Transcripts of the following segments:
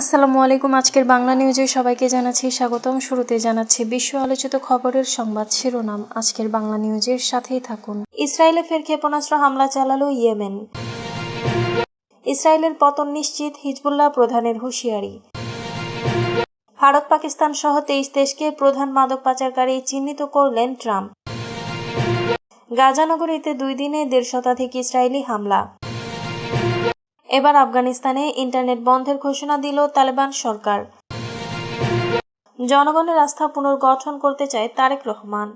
আসসালামু আলাইকুম, আজকের বাংলা নিউজে সবাইকে জানাচ্ছি স্বাগতম। শুরুতে জানাচ্ছি বিশ্ব আলোচিত খবরের সংবাদ শিরোনাম। আজকের বাংলা নিউজের সাথেই থাকুন। ইসরায়েলে ফের ক্ষেপণাস্ত্র হামলা চালালো ইয়েমেন। ইসরায়েলের পতন নিশ্চিত, হিজবুল্লাহ প্রধানের হুঁশিয়ারি। ভারত, পাকিস্তান সহ তেইশ দেশকে প্রধান মাদক পাচারকারী চিহ্নিত করলেন ট্রাম্প। গাজানগরীতে দুই দিনে দেড় শতাধিক ইসরায়েলি হামলা। এবার আফগানিস্তানে ইন্টারনেট বন্ধের ঘোষণা দিল তালেবান সরকার। জনগণের আস্থা পুনর্গঠন করতে চায় তারেক রহমান।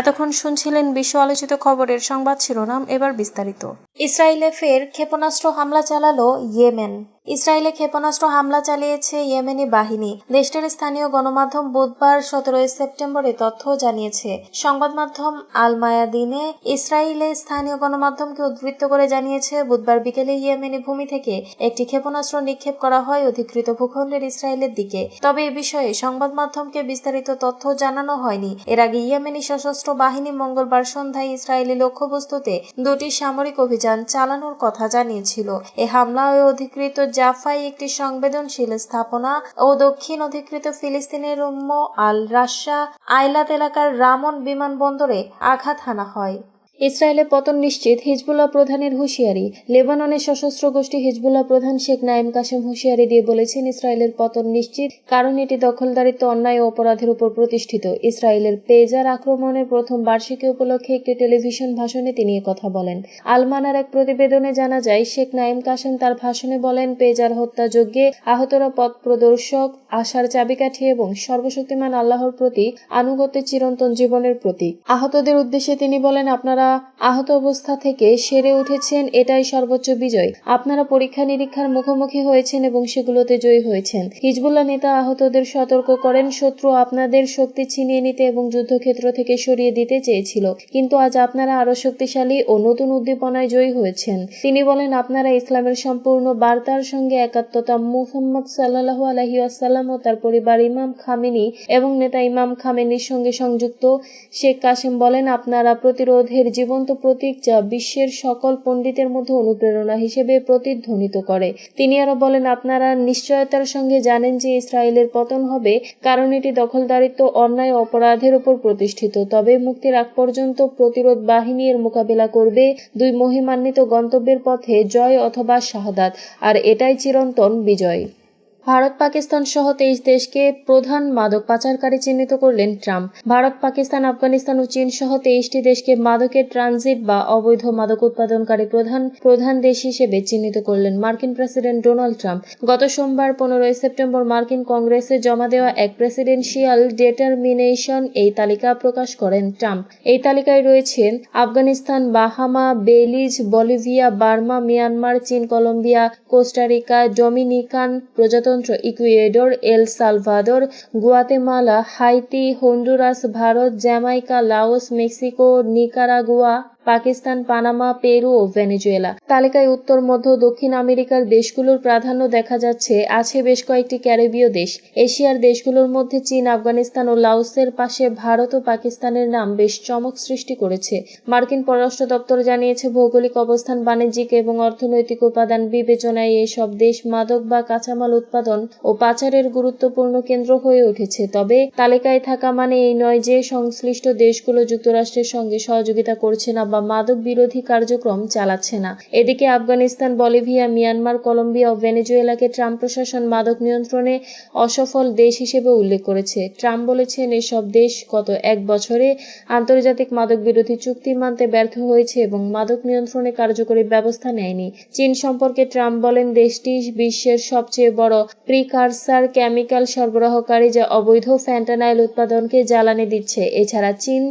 এতক্ষণ শুনছিলেন বিশ্ব আলোচিত খবরের সংবাদ শিরোনাম, এবার বিস্তারিত। ইসরায়েলে ফের ক্ষেপণাস্ত্র হামলা চালালো ইয়েমেন। ইসরায়েলে ক্ষেপণাস্ত্র হামলা চালিয়েছে ইয়েমেনি বাহিনী। দেশটির স্থানীয় গণমাধ্যম বুধবার সতেরোই সেপ্টেম্বরে তথ্য জানিয়েছে। সংবাদ মাধ্যম আল মায়াদিনে ইসরায়েলে স্থানীয় গণমাধ্যমকে উদ্বৃত্ত করে জানিয়েছে, বুধবার বিকেলে ইয়েমেনি ভূমি থেকে একটি ক্ষেপণাস্ত্র নিক্ষেপ করা হয় অধিকৃত ভূখণ্ডের ইসরায়েলের দিকে। তবে এ বিষয়ে সংবাদ মাধ্যমকে বিস্তারিত তথ্য জানানো হয়নি। এর আগে ইয়েমেনি সশস্ত্র বাহিনী মঙ্গলবার সন্ধ্যায় ইসরায়েলি লক্ষ্যবস্তুতে দুটি সামরিক অভিযান চালানোর কথা জানিয়েছিল। এ হামলায় অধিকৃত জাফাই একটি সংবেদনশীল স্থাপনা ও দক্ষিণ অধিকৃত ফিলিস্তিনের উম্ম আল রাশা আইলাত এলাকার রামন বিমানবন্দরে আঘাত হানা হয়। ইসরায়েলে পতন নিশ্চিত হিজবুল্লাহ প্রধানের হুঁশিয়ারি। লেবাননের সশস্ত্র গোষ্ঠী হিজবুল্লাহ প্রধান শেখ নাইম কাসেম হুঁশিয়ারি দিয়ে বলেছেন, ইসরায়েলের পতন নিশ্চিত কারণ এটি দখলদারিত্ব, অন্যায় ও অপরাধের উপর প্রতিষ্ঠিত। ইসরায়েলের পেজার আক্রমণের প্রথম বার্ষিকী উপলক্ষে একটি টেলিভিশন ভাষণে তিনি কথা বলেন। আলমানার এক প্রতিবেদনে জানা যায়, শেখ নাইম কাসেম তার ভাষণে বলেন, পেজার হত্যা হত্যাযজ্ঞে আহতরা পথ প্রদর্শক, আশার চাবিকাঠি এবং সর্বশক্তিমান আল্লাহর প্রতি আনুগত্যের চিরন্তন জীবনের প্রতীক। আহতদের উদ্দেশ্যে তিনি বলেন, আপনারা আহত অবস্থা থেকে সেরে উঠেছেন এটাই সর্বোচ্চ বিজয়। আপনারা পরীক্ষা নিরীক্ষার মুখোমুখি হয়েছেন এবং সেগুলোতে জয়ী হয়েছেন। হিজবুল্লাহ নেতা আহতদের সতর্ক করেন, শত্রু আপনাদের শক্তি ছিনিয়ে নিতে এবং যুদ্ধক্ষেত্র থেকে সরিয়ে দিতে চেয়েছিল। কিন্তু আজ আপনারা আরও শক্তিশালী ও নতুন উদ্দীপনায় জয়ী হয়েছেন। তিনি বলেন, আপনারা ইসলামের সম্পূর্ণ বার্তার সঙ্গে একাত্মতা মুহাম্মদ সাল্লাহ আলহি আসাল্লাম ও তার পরিবার ইমাম খামেনি এবং নেতা ইমাম খামেনির সঙ্গে সংযুক্ত শেখ কাসেম বলেন, আপনারা প্রতিরোধের জীবন্ত প্রতীক যা বিশ্বের সকল পণ্ডিতের মধ্যে অনুপ্রেরণা হিসেবে প্রতিধ্বনিত করে। তিনি আরও বলেন, আপনারা নিশ্চয়তার সঙ্গে জানেন যে ইসরায়েলের পতন হবে কারণ এটি দখলদারিত্ব, অন্যায় অপরাধের উপর প্রতিষ্ঠিত। তবে মুক্তির আগ পর্যন্ত প্রতিরোধ বাহিনী এর মোকাবিলা করবে দুই মহিমান্বিত গন্তব্যের পথে জয় অথবা শাহাদাত, আর এটাই চিরন্তন বিজয়। ভারত পাকিস্তান সহ তেইশ দেশকে প্রধান মাদক পাচারকারী চিহ্নিত করলেন ট্রাম্প। ভারত, পাকিস্তান, আফগানিস্তান ও চীন সহ তেইশটি দেশকে মাদকের ট্রানজিট বা অবৈধ মাদক উৎপাদনকারী প্রধান প্রধান দেশ হিসেবে চিহ্নিত করলেন মার্কিন প্রেসিডেন্ট ডোনাল্ড ট্রাম্প। গত সোমবার পনেরোই সেপ্টেম্বর মার্কিন কংগ্রেসে জমা দেওয়া এক প্রেসিডেন্সিয়াল ডেটারমিনেশন এই তালিকা প্রকাশ করেন ট্রাম্প। এই তালিকায় রয়েছেন Afghanistan, Bahama Belize Bolivia, Burma, Myanmar, চীন, কলম্বিয়া, কোস্টারিকা, ডোমিনিকান, প্রজাতন্ত্র Ecuador El Salvador Guatemala Haiti Honduras Bharat Jamaica Laos Mexico Nicaragua. Pakistan, Panama, Peru ও ভেনেজুয়েলা। তালিকায় উত্তর, মধ্য, দক্ষিণ আমেরিকার দেশগুলোর প্রাধান্য দেখা যাচ্ছে। আছে বেশ কয়েকটি ক্যারিবীয় দেশ। এশিয়ার দেশগুলোর মধ্যে চীন, আফগানিস্তান ও লাওসের পাশে ভারত ও পাকিস্তানের নাম বেশ চমক সৃষ্টি করেছে। মার্কিন পররাষ্ট্র দপ্তর জানিয়েছে, ভৌগোলিক অবস্থান, বাণিজ্যিক এবং অর্থনৈতিক উপাদান বিবেচনায় এসব দেশ মাদক বা কাঁচামাল উৎপাদন ও পাচারের গুরুত্বপূর্ণ কেন্দ্র হয়ে উঠেছে। তবে তালিকায় থাকা মানে এই নয় যে সংশ্লিষ্ট দেশগুলো যুক্তরাষ্ট্রের সঙ্গে সহযোগিতা করছে না বা মাদক বিরোধী কার্যক্রম চালাচ্ছে না। এদিকে আফগানিস্তান, বলিভিয়া, মিয়ানমার, কলম্বিয়া ও ভেনেজুয়েলাকে ট্রাম্প প্রশাসন মাদক নিয়ন্ত্রণে অসফল দেশ হিসেবে উল্লেখ করেছে। ট্রাম্প বলেছেন, এসব দেশ গত এক বছরে আন্তর্জাতিক মাদক বিরোধী চুক্তি মানতে ব্যর্থ হয়েছে এবং মাদক নিয়ন্ত্রণে কার্যকরী ব্যবস্থা নেয়নি। চীন সম্পর্কে ট্রাম্প বলেন, দেশটি বিশ্বের সবচেয়ে বড় প্রিকারসার কেমিক্যাল সরবরাহকারী যা অবৈধ ফ্যান্টানাইল উৎপাদনকে জ্বালানি দিচ্ছে। এছাড়া চীন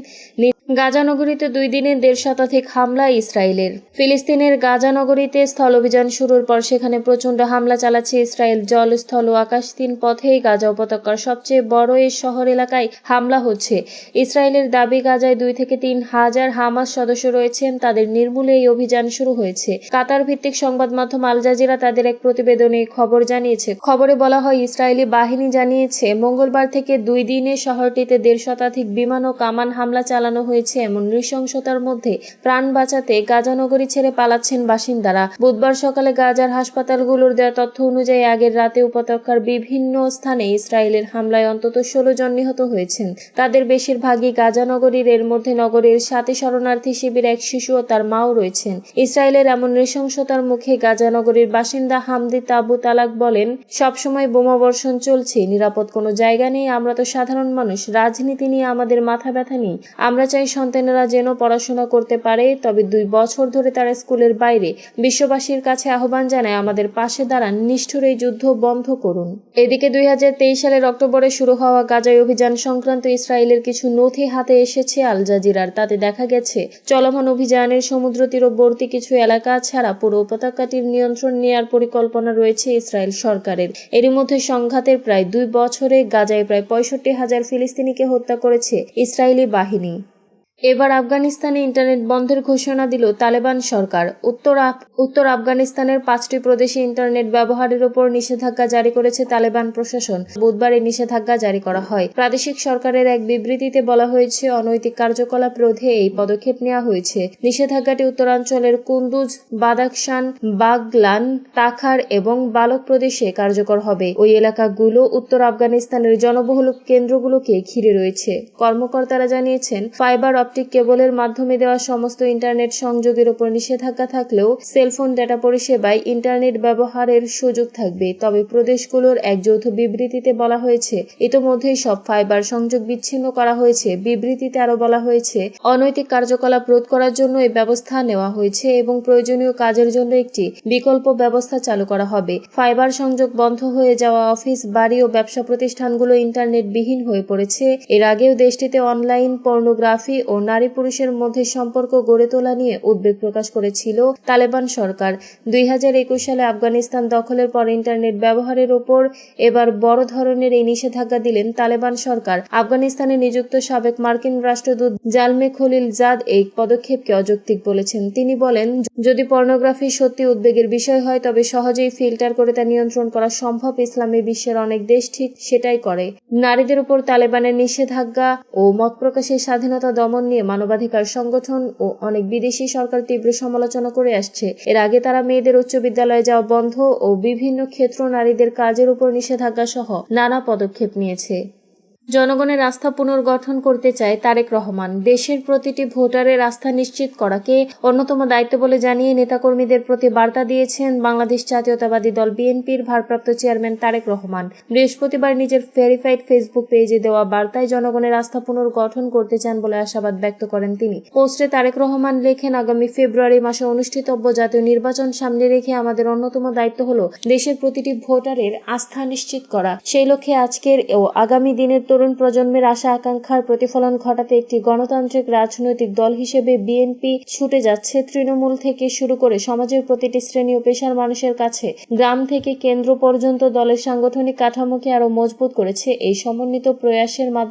গাজানগরীতে দুই দিনে দেড় শতাধিক হামলা ইসরায়েলের। ফিলিস্তিনের গাজানগরীতে স্থল অভিযান শুরুর পর সেখানে প্রচণ্ড হামলা চালাচ্ছে ইসরায়েল। জল স্থল ও আকাশ তিন পথেই গাজা উপত্যকার সবচেয়ে বড় এই শহর এলাকায় হামলা হচ্ছে। ইসরায়েলের দাবি, গাজায় দুই থেকে তিন হাজার হামাস সদস্য রয়েছেন, তাদের নির্মূলে এই অভিযান শুরু হয়েছে। কাতার ভিত্তিক সংবাদ মাধ্যম আল জাজিরা তাদের এক প্রতিবেদনে খবর জানিয়েছে। খবরে বলা হয়, ইসরায়েলি বাহিনী জানিয়েছে, মঙ্গলবার থেকে দুই দিনে শহরটিতে দেড় শতাধিক বিমান ও কামান হামলা চালানো হয়েছে। হয়েছে এমন নৃশংসতার মধ্যে প্রাণ বাঁচাতে গাজানগরী ছেড়ে পালাচ্ছেন বাসিন্দারা। বুধবার সকালে গাজার হাসপাতালগুলোর দেওয়া তথ্য অনুযায়ী আগের রাতে উপত্যকার বিভিন্ন স্থানে ইসরায়েলের হামলায় অন্তত ষোলো জন নিহত হয়েছেন। তাদের বেশিরভাগই গাজানগরীর, এর মধ্যে নগরীর সাথে শরণার্থী শিবির এক শিশু ও তার মাও রয়েছেন। ইসরায়েলের এমন নৃশংসতার মুখে গাজানগরীর বাসিন্দা হামদি তাবু তালাক বলেন, সবসময় বোমাবর্ষণ চলছে, নিরাপদ কোনো জায়গা নেই, আমরা তো সাধারণ মানুষ, রাজনীতি নিয়ে আমাদের মাথা ব্যথা নেই। আমরা চাই সন্তানেরা যেন পড়াশোনা করতে পারে, তবে দুই বছর ধরে তারা স্কুলের বাইরে। বিশ্ববাসীর কাছে আহ্বান জানায়, আমাদের পাশে দাঁড়ান, নিষ্ঠুর এই যুদ্ধ বন্ধ করুন। এদিকে দুই সালের অক্টোবরে শুরু হওয়া গাজায় অভিযান সংক্রান্ত ইসরায়েলের কিছু নথি হাতে এসেছে আল জাজিরার। তাতে দেখা গেছে, চলমান অভিযানের সমুদ্র তীরবর্তী কিছু এলাকা ছাড়া পুরো উপত্যকাটির নিয়ন্ত্রণ নেওয়ার পরিকল্পনা রয়েছে ইসরায়েল সরকারের। এরই মধ্যে সংঘাতের প্রায় দুই বছরে গাজায় প্রায় পঁয়ষট্টি হাজার ফিলিস্তিনিকে হত্যা করেছে ইসরায়েলি বাহিনী। এবার আফগানিস্তানে ইন্টারনেট বন্ধের ঘোষণা দিল তালেবান সরকার। উত্তর উত্তর আফগানিস্তানের পাঁচটি প্রদেশে ইন্টারনেট ব্যবহারের উপর নিষেধাজ্ঞা জারি করেছে তালেবান প্রশাসন। বুধবার এই নিষেধাজ্ঞা জারি করা হয়। প্রাদেশিক সরকারের এক বিবৃতিতে বলা হয়েছে, অনৈতিক কার্যকলাপ রোধে এই পদক্ষেপ নেওয়া হয়েছে। নিষেধাজ্ঞাটি উত্তরাঞ্চলের কুন্দুজ বাদাকশান বাগলান তাখার এবং বালক প্রদেশে কার্যকর হবে। ওই এলাকাগুলো উত্তর আফগানিস্তানের জনবহুল কেন্দ্রগুলোকে ঘিরে রয়েছে। কর্মকর্তারা জানিয়েছেন, ফাইবার অপটিক কেবলের মাধ্যমে দেওয়া সমস্ত ইন্টারনেট সংযোগের উপর নিষেধাজ্ঞা থাকলেও সেলফোন, ডেটা পরিষেবায় ইন্টারনেট ব্যবহারের সুযোগ থাকবে। তবে প্রদেশগুলোর এক যৌথ বিবৃতিতে বলা হয়েছে, ইতোমধ্যেই সব ফাইবার সংযোগ বিচ্ছিন্ন করা হয়েছে। বিবৃতিতে আরও বলা হয়েছে, অনৈতিক কার্যকলাপ রোধ করার জন্য এই ব্যবস্থা নেওয়া হয়েছে এবং প্রয়োজনীয় কাজের জন্য একটি বিকল্প ব্যবস্থা চালু করা হবে। ফাইবার সংযোগ বন্ধ হয়ে যাওয়া অফিস, বাড়ি ও ব্যবসা প্রতিষ্ঠানগুলো ইন্টারনেট বিহীন হয়ে পড়েছে। এর আগেও দেশটিতে অনলাইন পর্নোগ্রাফি ও নারী পুরুষের মধ্যে সম্পর্ক গড়ে তোলা নিয়ে উদ্বেগ প্রকাশ করেছিল তালেবান সরকার। দুই সালে আফগানিস্তান দখলের পর ইন্টারনেট ব্যবহারের ওপর এবার বড় ধরনের এই নিষেধাজ্ঞা দিলেন তালেবান সরকার। আফগানিস্তানে নিযুক্ত সাবেক মার্কিন রাষ্ট্রদূত জালমে খলিল জাদ এই পদক্ষেপকে অযৌক্তিক বলেছেন। তিনি বলেন, যদি পর্নোগ্রাফি সত্যি উদ্বেগের বিষয় হয়, তবে সহজেই ফিল্টার করে তা নিয়ন্ত্রণ করা সম্ভব। ইসলামী বিশ্বের অনেক দেশ ঠিক সেটাই করে। নারীদের উপর তালেবানের নিষেধাজ্ঞা ও মত প্রকাশের স্বাধীনতা দমন নিয়ে মানবাধিকার সংগঠন ও অনেক বিদেশি সরকার তীব্র সমালোচনা করে আসছে। এর আগে তারা মেয়েদের উচ্চ বিদ্যালয়ে যাওয়া বন্ধ ও বিভিন্ন ক্ষেত্র নারীদের কাজের উপর নিষেধাজ্ঞা সহ নানা পদক্ষেপ নিয়েছে। জনগণের আস্থা পুনর্গঠন করতে চায় তারেক রহমান। দেশের প্রতিটি ভোটারের আস্থা নিশ্চিত করাকে অন্যতম দায়িত্ব বলে জানিয়ে নেতাকর্মীদের প্রতি বার্তা দিয়েছেন বাংলাদেশ জাতীয়তাবাদী দল বিএনপির ভারপ্রাপ্ত চেয়ারম্যান তারেক রহমান। বৃহস্পতিবার নিজের ভেরিফাইড ফেসবুক পেজে দেওয়া বার্তায় জনগণের আস্থা পুনর্গঠন করতে চান বলে আশাবাদ ব্যক্ত করেন তিনি। পোস্টে তারেক রহমান লেখেন, আগামী ফেব্রুয়ারি মাসে অনুষ্ঠিতব্য জাতীয় নির্বাচন সামনে রেখে আমাদের অন্যতম দায়িত্ব হল দেশের প্রতিটি ভোটারের আস্থা নিশ্চিত করা। সেই লক্ষ্যে আজকের ও আগামী দিনের তরুণ প্রজন্মের আশা আকাঙ্ক্ষার প্রতিফলন ঘটাতে একটি গণতান্ত্রিক রাজনৈতিক দল হিসেবে বিএনপি ছুটে যাচ্ছে তৃণমূল থেকে শুরু করে সমাজের প্রতিটি শ্রেণি ও পেশার মানুষের কাছে। গ্রাম থেকে কেন্দ্র পর্যন্ত দলের সাংগঠনিক কাঠামোকে আরও মজবুত করেছে এই সমন্বিত প্রয়াসের মাধ্যমে